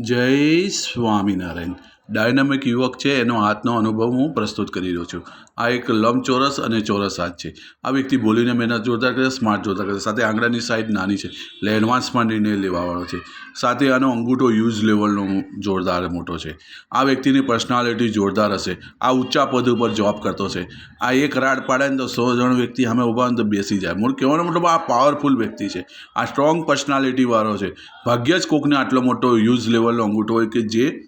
જય સ્વામિનારાયણ. ડાયનામિક યુવક છે, એનો હાથનો અનુભવ હું પ્રસ્તુત કરી રહ્યો છું. આ એક લંબચોરસ અને ચોરસ હાથ છે. આ વ્યક્તિ બોલીને મહેનત જોરદાર કરે, સ્માર્ટ જોરદાર કરે, સાથે આંગળાની સાઇઝ નાની છે. એટલે એડવાન્સમાં નિર્ણય લેવાવાળો છે. સાથે આનો અંગૂઠો યુઝ લેવલનો જોરદાર મોટો છે. આ વ્યક્તિની પર્સનાલિટી જોરદાર હશે. આ ઊંચા પદ ઉપર જોબ કરતો છે. આ એક રાડ પાડે ને તો સો જણ વ્યક્તિ સામે ઊભા ને તો બેસી જાય. મૂળ કહેવાનો મતલબ આ પાવરફુલ વ્યક્તિ છે. આ સ્ટ્રોંગ પર્સનાલિટીવાળો છે. ભાગ્ય જ કોકને આટલો મોટો યુઝ લેવલનો અંગૂઠો હોય કે જે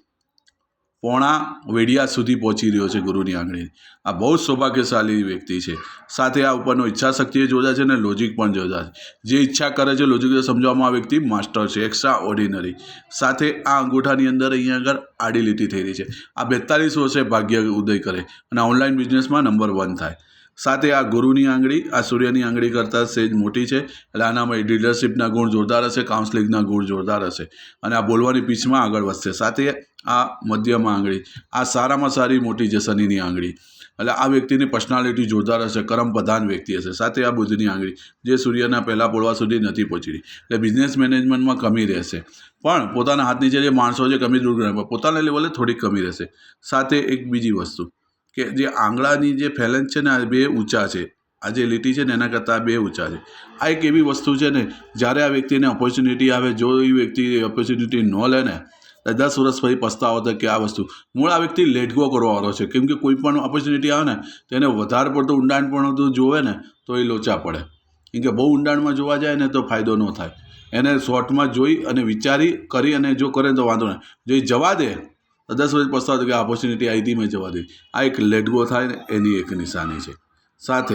પોણા વેડિયા સુધી પહોંચી રહ્યો છે ગુરુની આંગળી આ બહુ જ સૌભાગ્યશાળી વ્યક્તિ છે. સાથે આ ઉપરનો ઈચ્છા શક્તિ જોરદાર છે અને લોજિક પણ જોરદાર છે. જે ઈચ્છા કરે છે લોજિક સમજવામાં આ વ્યક્તિ માસ્ટર છે એક્સ્ટ્રા ઓર્ડિનરી સાથે આ અંગૂઠાની અંદર અહીંયા આગળ આડી લીટી થઈ રહી છે. આ બેતાલીસ વર્ષે ભાગ્ય ઉદય કરે અને ઓનલાઈન બિઝનેસમાં નંબર વન થાય. સાથે આ ગુરુની આંગળી, આ સૂર્યની આંગળી કરતાં સેજ મોટી છે. એટલે આનામાં લીડરશિપના ગુણ જોરદાર હશે કાઉન્સલિંગના ગુણ જોરદાર હશે. અને આ બોલવાની પીચમાં આગળ વધશે. સાથે આ મધ્યમાં આંગળી, આ સારામાં સારી મોટી છે શનિની આંગળી. એટલે આ વ્યક્તિની પર્સનાલિટી જોરદાર હશે કરમ પ્રધાન વ્યક્તિ હશે. સાથે આ બુધની આંગળી, જે સૂર્યના પહેલાં બોલવા સુધી નથી પહોંચી એટલે બિઝનેસ મેનેજમેન્ટમાં કમી રહેશે. પણ પોતાના હાથ નીચે જે માણસો છે, કમી દૂર પોતાના લેવલે થોડીક કમી રહેશે. સાથે એક બીજી વસ્તુ. કે જે આંગળાની જે ફેલેન્સ છે ને આ બે ઊંચા છે. આ જે લીટી છે ને એના કરતાં બે ઊંચા છે. આ એક એવી વસ્તુ છે ને, જ્યારે આ વ્યક્તિને ઓપોર્ચ્યુનિટી આવે, જો એ વ્યક્તિ ઓપોર્ચ્યુનિટી ન લે ને દસ વર્ષ પછી પસ્તાવો થાય કે આ વસ્તુ. મૂળ આ વ્યક્તિ લેટગો કરવાવાળો છે. કેમ કે કોઈ પણ ઓપોર્ચ્યુનિટી આવે ને, તો એને વધારે પડતું ઊંડાણ પણ જોવે ને, તો એ લોચા પડે. કેમ કે બહુ ઊંડાણમાં જોવા જાય ને, તો ફાયદો ન થાય. એને શોર્ટમાં જોઈ અને વિચારી, કરી અને જો કરે તો વાંધો નહીં. જો એ જવા દે દસ વર્ષ પસ્તાવો કે ઓપોર્ચ્યુનિટી આવી હતી મેં જવા દે આ એક લેટગો થાય ને, એની એક નિશાની છે. સાથે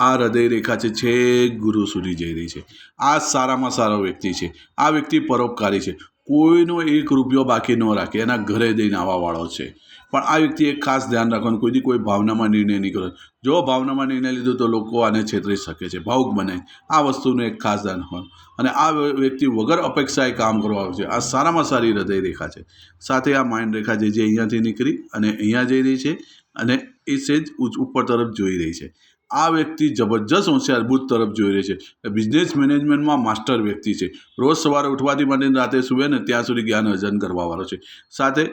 આ હૃદય રેખા છે, છેક ગુરુ સુધી જઈ રહી છે. આ સારામાં સારો વ્યક્તિ છે. આ વ્યક્તિ પરોપકારી છે. કોઈનો એક રૂપિયો બાકી ન રાખે, એના ઘરે દઈને આવવાવાળો છે. પણ આ વ્યક્તિ એક ખાસ ધ્યાન રાખવાનું, કોઈથી કોઈ ભાવનામાં નિર્ણય નહીં કરો જો ભાવનામાં નિર્ણય લીધો તો લોકો આને છેતરી શકે છે, ભાવુક બને આ વસ્તુનું એક ખાસ ધ્યાન રાખવાનું. અને આ વ્યક્તિ વગર અપેક્ષાએ કામ કરવા આવે છે. આ સારામાં સારી હૃદય રેખા છે. સાથે આ માઇન્ડ રેખા જે અહીંયાથી નીકળી અને અહીંયા જઈ રહી છે અને એ સેજ ઉપર તરફ જોઈ રહી છે. આ વ્યક્તિ જબરજસ્ત હોશિયાર બુદ્ધ તરફ જોઈ રહી છે. બિઝનેસ મેનેજમેન્ટમાં માસ્ટર વ્યક્તિ છે. રોજ સવારે ઉઠવાથી માંડીને રાતે સુવે ને ત્યાં સુધી જ્ઞાન અર્જન કરવાવાળો છે. સાથે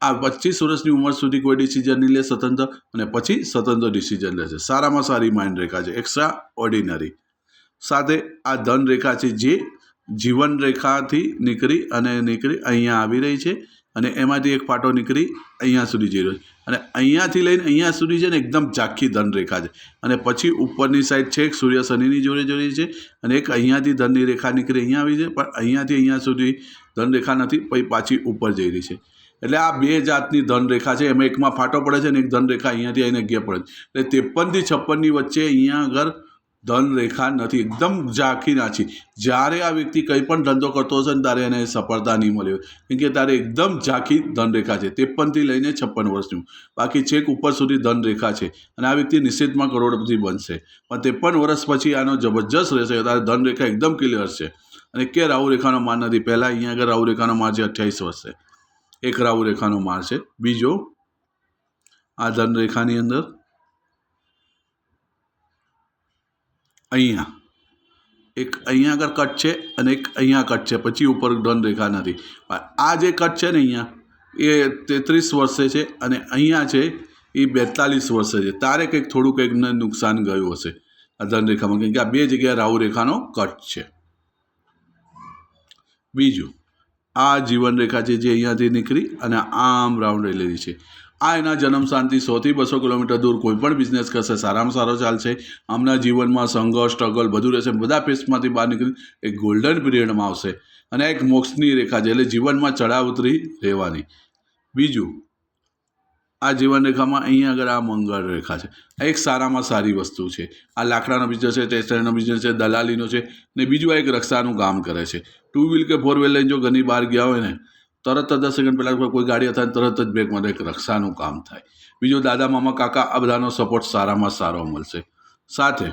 આ પચીસ વર્ષની ઉંમર સુધી કોઈ ડિસિઝન નહીં લે, સ્વતંત્ર અને પછી સ્વતંત્ર ડિસિઝન લે છે. સારામાં સારી માઇન્ડ રેખા છે. એક્સ્ટ્રા ઓર્ડિનરી સાથે આ ધન રેખા છે જે જીવન રેખાથી નીકળી અને નીકળી અહીંયા આવી રહી છે. અને એમાંથી એક પાટો નીકળી અહીંયા સુધી જઈ રહ્યો છે. અને અહીંયાથી લઈને અહીંયા સુધી છે ને એકદમ ઝાંખી ધનરેખા છે. અને પછી ઉપરની સાઈડ છે, એક સૂર્ય શનિની જોડે જોડે છે અને એક અહીંયાથી ધનની રેખા નીકળી અહીંયા આવી છે, પણ અહીંયાથી અહીંયા સુધી ધનરેખા નથી, પછી પાછી ઉપર જઈ રહી છે. એટલે આ બે જાતની ધનરેખા છે, એમાં એકમાં ફાટો પડે છે અને એક ધનરેખા અહીંયાથી આવીને ગયા પડે છે. એટલે ત્રેપનથી છપ્પનની વચ્ચે અહીંયા આગળ ધન રેખા નથી. એકદમ ઝાંખી નાખી જ્યારે આ વ્યક્તિ કંઈ પણ ધંધો કરતો હશે ને ત્યારે એને સફળતા નહીં મળે. કેમ કે ત્યારે એકદમ ઝાંખી ધનરેખા છે. ત્રેપનથી લઈને છપ્પન વર્ષનું બાકી છેક ઉપર સુધી ધનરેખા છે. અને આ વ્યક્તિ નિશ્ચિતમાં કરોડપતિ બનશે. પણ ત્રેપન વર્ષ પછી આનો જબરજસ્ત રહેશે. ત્યારે ધન રેખા એકદમ ક્લિયર છે. અને કે રાહુ રેખાનો માર નથી? પહેલાં અહીંયા આગળ રાહુ રેખાનો માર છે અઠ્યાવીસ વર્ષે. એક રાહુ રેખાનો માર છે. બીજો, આ ધન રેખાની અંદર અહીંયા. એક અહીંયા આગળ કટ છે અને એક અહીંયા કટ છે. પછી ઉપર ધન રેખા નથી. આ જે કટ છે ને અહીંયા, એ તેત્રીસ વર્ષે છે અને અહીંયા છે એ બેતાલીસ વર્ષે છે. તારે કંઈક થોડું કંઈકને નુકસાન ગયું હશે આ ધન રેખામાં. કેમ કે આ બે જગ્યાએ રાહુ રેખાનો કટ છે. બીજું, આ જીવન રેખા છે જે અહીંયાથી નીકળી અને આમ રાઉન્ડ રહેલી છે. આ એના જન્મ સ્થાનથી સોથી બસો કિલોમીટર દૂર કોઈ પણ બિઝનેસ કરશે, સારામાં સારો ચાલશે. આમના જીવનમાં સંઘર્ષ સ્ટ્રગલ બધું રહેશે. બધા ફેસમાંથી બહાર નીકળી એક ગોલ્ડન પીરિયડમાં આવશે. અને એક મોક્ષની રેખા છે, એટલે જીવનમાં ચડાવ ઉતરી રહેવાની. બીજું, આ જીવન રેખામાં અહીંયા આગળ આ મંગળ રેખા છે. આ એક સારામાં સારી વસ્તુ છે. આ લાકડાનો બિઝનેસ છે ટેક્સટાઇલનો બિઝનેસ છે, દલાલીનો છે ને બીજું આ એક રક્ષાનું કામ કરે છે. ટુ વ્હીલ કે ફોર વ્હીલ લઈને જો ઘરની બહાર ગયા હોય ને તરત જ દસ સેકન્ડ પહેલાં કોઈ ગાડી હતા તરત જ બ્રેકમાં એક રક્ષાનું કામ થાય. બીજું દાદા, મામા, કાકા, આ બધાનો સપોર્ટ સારામાં સારો મળશે. સાથે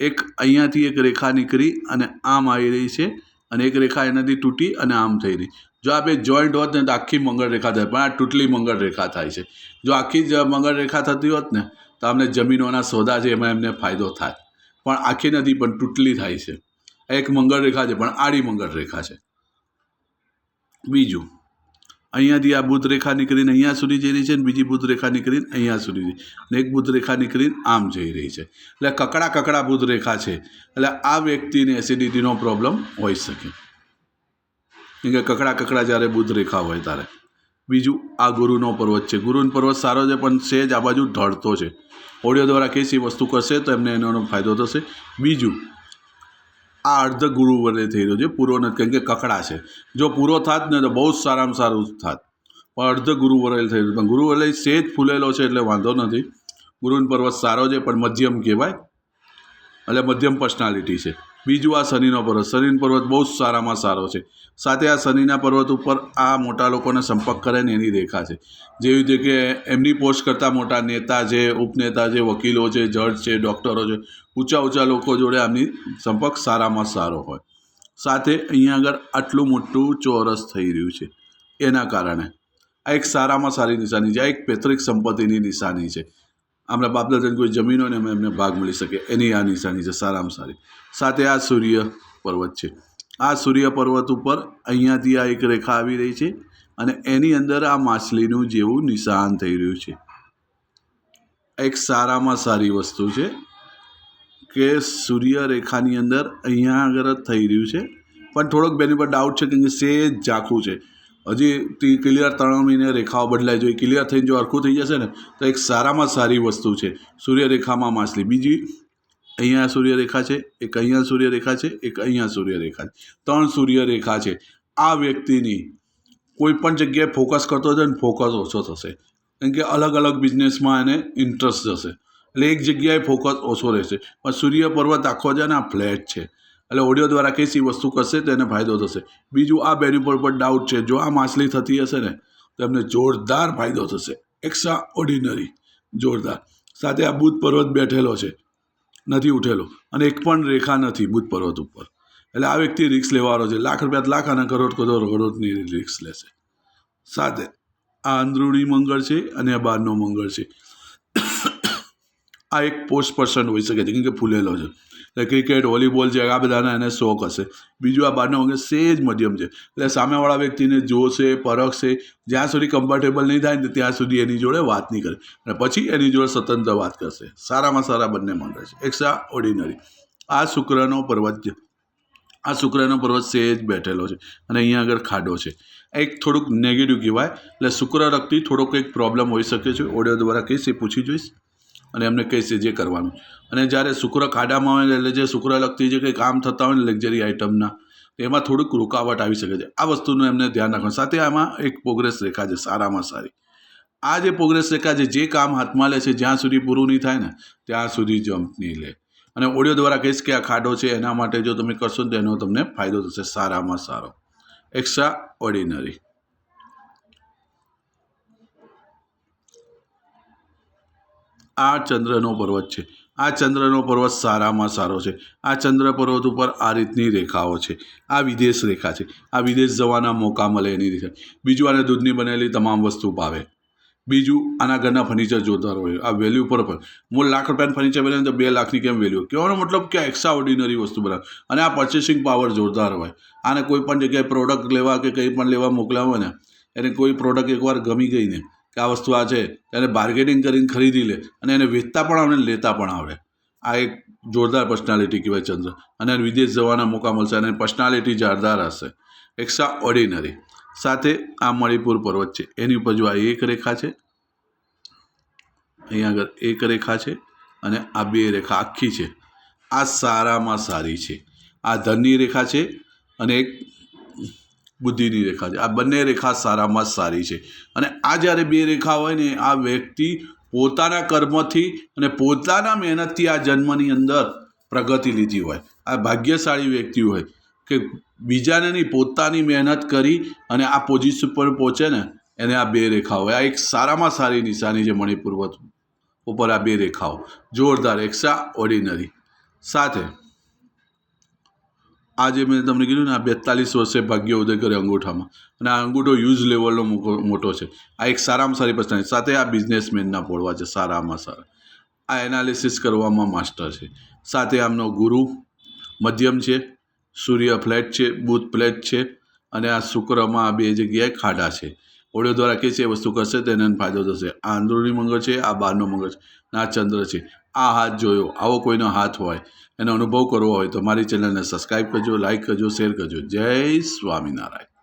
એક અહીંયાથી એક રેખા નીકળી અને આમ આવી રહી છે અને એક રેખા એનાથી તૂટી અને આમ થઈ રહી. જો આ બે જોઈન્ટ હોત ને તો આખી મંગળ રેખા થાય, પણ આ તૂટલી મંગળ રેખા થાય છે. જો આખી જ મંગળ રેખા થતી હોત ને તો અમને જમીનોના સોદા છે, એમાં એમને ફાયદો થાય. પણ આખી નથી પણ તૂટલી થાય છે. એક મંગળ રેખા છે, પણ આડી મંગળ રેખા છે. બીજું, અહીંયાથી આ બુદ્ધ રેખા નીકળીને અહીંયા સુધી જઈ રહી છે અને બીજી બુદ્ધ રેખા નીકળીને અહીંયા સુધી અને એક બુદ્ધ રેખા નીકળીને આમ જઈ રહી છે. એટલે કકડા કકડા બુધ રેખા છે. એટલે આ વ્યક્તિને એસિડિટીનો પ્રોબ્લેમ હોઈ શકે. કેમ કે કકડા કકડા જ્યારે બુધ રેખા હોય ત્યારે. બીજું, આ ગુરુનો પર્વત છે. ગુરુનો પર્વત સારો છે, પણ સહેજ આ બાજુ ઢળતો છે. ઓડિયો દ્વારા કેસી વસ્તુ કરશે તો એમને એનો ફાયદો થશે. બીજું આ અર્ધ ગુરુ વડે થઈ રહ્યો છે પૂરો નથી, કેમ કે કકડા છે. જો પૂરો થાત ને તો બહુ જ સારામાં સારું થાત. પણ અર્ધ ગુરુ વરેલ થઈ રહ્યું ગુરુ વરેલ સેજ ફૂલેલો છે એટલે વાંધો નથી. ગુરુનો પર્વત સારો છે, પણ મધ્યમ કહેવાય. એટલે મધ્યમ પર્સનાલિટી છે. બીજું આ શનિનો પર્વત. શનિનો પર્વત બહુ જ સારામાં સારો છે. સાથે આ શનિના પર્વત ઉપર આ મોટા લોકોને સંપર્ક કરે ને એની રેખા છે. જેવી રીતે કે એમની પોસ્ટ કરતાં મોટા નેતા છે, ઉપનેતા છે, વકીલો છે, જજ છે, ડૉક્ટરો છે, ઊંચા ઊંચા લોકો જોડે આમની સંપર્ક સારામાં સારો હોય. સાથે અહીંયા આગળ આટલું મોટું ચોરસ થઈ રહ્યું છે. એના કારણે આ એક સારામાં સારી નિશાની છે. આ એક પૈતૃક સંપત્તિની નિશાની છે. આપણા બાપદાદાની કોઈ જમીન હોય ને એમને ભાગ મળી શકે. એની આ નિશાની છે, સારામાં સારી. સાથે આ સૂર્ય પર્વત છે. આ સૂર્ય પર્વત ઉપર અહીંયાથી આ એક રેખા આવી રહી છે અને એની અંદર આ માછલીનું જેવું નિશાન થઈ રહ્યું છે. એક સારામાં સારી વસ્તુ છે કે સૂર્ય રેખાની અંદર અહીંયા આગળ થઈ રહ્યું છે. પણ થોડોક બેની પર ડાઉટ છે કેમ કે સેજ ઝાંખું છે. હજી તે ક્લિયર ત્રણ મહિને રેખાઓ બદલાય જોઈએ ક્લિયર થઈને જો હરખું થઈ જશે ને, તો એક સારામાં સારી વસ્તુ છે. સૂર્યરેખામાં માછલી. બીજી અહીંયા સૂર્યરેખા છે, એક અહીંયા સૂર્યરેખા છે, એક અહીંયા સૂર્યરેખા છે. ત્રણ સૂર્યરેખા છે. આ વ્યક્તિની કોઈ પણ જગ્યાએ ફોકસ કરતો હશે ને ફોકસ ઓછો થશે. કેમ કે અલગ અલગ બિઝનેસમાં એને ઇન્ટરેસ્ટ જશે. એટલે એક જગ્યાએ ફોકસ ઓછો રહેશે. પણ સૂર્ય પર્વત આખો છે ને આ ફ્લેટ છે. એટલે ઓડિયો દ્વારા કઈ વસ્તુ કરશે તો એને ફાયદો થશે. બીજું આ બેન ઉપર પર ડાઉટ છે. જો આ માછલી થતી હશે ને, તો એમને જોરદાર ફાયદો થશે. એક્સ્ટ્રા ઓર્ડિનરી જોરદાર. સાથે આ બુધ પર્વત બેઠેલો છે. નથી ઉઠેલો. અને એક પણ રેખા નથી બુધ પર્વત ઉપર. એટલે આ વ્યક્તિ રિક્સ લેવાનો છે. લાખ રૂપિયા લાખ અને કરોડ કરોડ કરોડની રિક્સ લેશે. સાથે આ અંદરૂણી મંગળ છે અને આ બહારનો મંગળ છે. આ એક પોસ્ટ પર્સન હોઈ શકે છે, કેમ કે ફૂલેલો છે. એટલે ક્રિકેટ વોલીબોલ છે આ બધાના એને શોખ હશે. બીજું આ બહારનો મંગળ સેજ મધ્યમ છે. એટલે સામેવાળા વ્યક્તિને જોશે, પરખશે, જ્યાં સુધી કમ્ફર્ટેબલ નહીં થાય ને ત્યાં સુધી એની જોડે વાત નહીં કરે. અને પછી એની જોડે સ્વતંત્ર વાત કરશે. સારામાં સારા બંને મંગળ છે એક્સ્ટ્રા ઓર્ડિનરી આ શુક્રનો પર્વત છે. આ શુક્રનો પર્વત સેજ બેઠેલો છે. અને અહીંયા આગળ ખાડો છે. એક થોડુંક નેગેટિવ કહેવાય. એટલે શુક્ર રક્તિ થોડોક કંઈક પ્રોબ્લેમ હોઈ શકે છે. ઓડિયો દ્વારા કહીશ, એ પૂછી જોઈશ. અને એમને કહીશ જે કરવાનું. અને જ્યારે શુક્ર ખાડામાં આવે એટલે જે શુક્ર લગતી જે કંઈ કામ થતા હોય ને લક્ઝરી આઇટમના એમાં થોડુંક રૂકાવટ આવી શકે છે. આ વસ્તુનું એમને ધ્યાન રાખવાનું. સાથે આમાં એક પ્રોગ્રેસ રેખા છે, સારામાં સારી. આ જે પ્રોગ્રેસ રેખા છે, જે કામ હાથમાં લે છે, જ્યાં સુધી પૂરું નહીં થાય ને, ત્યાં સુધી જમ્પ નહીં લે. અને ઓડિયો દ્વારા કહીશ કે આ ખાડો છે, એના માટે જો તમે કરશો તો એનો તમને ફાયદો થશે, સારામાં સારો. એક્સ્ટ્રા ઓર્ડિનરી આ ચંદ્રનો પર્વત છે. આ ચંદ્રનો પર્વત સારામાં સારો છે. આ ચંદ્ર પર્વત ઉપર આ રીતની રેખાઓ છે. આ વિદેશ રેખા છે. આ વિદેશ જવાના મોકા મળે એની રીતે. બીજું આને દૂધની બનેલી તમામ વસ્તુ ભાવે. બીજું આના ઘરના ફર્નિચર જોતા હોય. આ વેલ્યુ પર પણ. મૂળ લાખ રૂપિયાનું ફર્નિચર બને તો બે લાખની કેમ વેલ્યુ કહેવાનો મતલબ કે એક્સ્ટ્રા ઓર્ડિનરી વસ્તુ બનાવે. અને આ પર્ચેસિંગ પાવર જોરદાર હોય. આને કોઈ પણ જગ્યાએ પ્રોડક્ટ લેવા કે કંઈ પણ લેવા મોકલાવે ને, એને કોઈ પ્રોડક્ટ એકવાર ગમી ગઈ ને કે આ વસ્તુ આ છે, એને બાર્ગેનિંગ કરીને ખરીદી લે અને એને વેચતા પણ આવડે લેતા પણ આવડે આ એક જોરદાર પર્સનાલિટી કહેવાય ચંદ્ર. અને વિદેશ જવાના મોકા મળશે અને પર્સનાલિટી જારદાર હશે. એક્સ્ટ્રા ઓર્ડિનરી સાથે આ મણિપુર પર્વત છે. એની ઉપર જો આ એક રેખા છે, અહીંયા આગળ એક રેખા છે અને આ બે રેખા આખી છે. આ સારામાં સારી છે. આ ધનની રેખા છે અને એક બુદ્ધિની રેખા છે. આ બંને રેખા સારામાં સારી છે. અને આ જ્યારે બે રેખા હોય ને, આ વ્યક્તિ પોતાના કર્મથી અને પોતાના મહેનતથી આ જન્મની અંદર પ્રગતિ લીધી હોય. આ ભાગ્યશાળી વ્યક્તિ હોય કે બીજાને નહીં, પોતાની મહેનત કરી અને આ પોઝિશન પર પહોંચે ને, એને આ બે રેખા હોય. આ એક સારામાં સારી નિશાની છે મણિપૂર્વત ઉપર આ બે રેખાઓ. જોરદાર એક્સ્ટ્રા ઓર્ડિનરી સાથે આ જે મેં તમને કીધું ને, આ બેતાલીસ વર્ષે ભાગ્ય ઉદય કરે અંગૂઠામાં. અને આ અંગૂઠો યુઝ લેવલનો મોટો છે. આ એક સારામાં સારી પર્સનાલિટી સાથે આ બિઝનેસમેનના પોળવા છે, સારામાં સારા. આ એનાલિસિસ કરવામાં માસ્ટર છે. સાથે આમનો ગુરુ મધ્યમ છે, સૂર્ય ફ્લેટ છે, બુધ ફ્લેટ છે, અને આ શુક્રમાં આ બે જગ્યાએ ખાડા છે. ઓડિયો દ્વારા કે છે, એ વસ્તુ કરશે, તેને ફાયદો થશે. આ અંદરૂની મંગળ છે, આ બહારનો મંગળ છે આ ચંદ્ર છે. આ હાથ જોયો, આવો કોઈનો હાથ હોય, એનો અનુભવ કરવો હોય તો મારી ચેનલને સબસ્ક્રાઈબ કરજો લાઈક કરજો શેર કરજો. જય સ્વામિનારાયણ.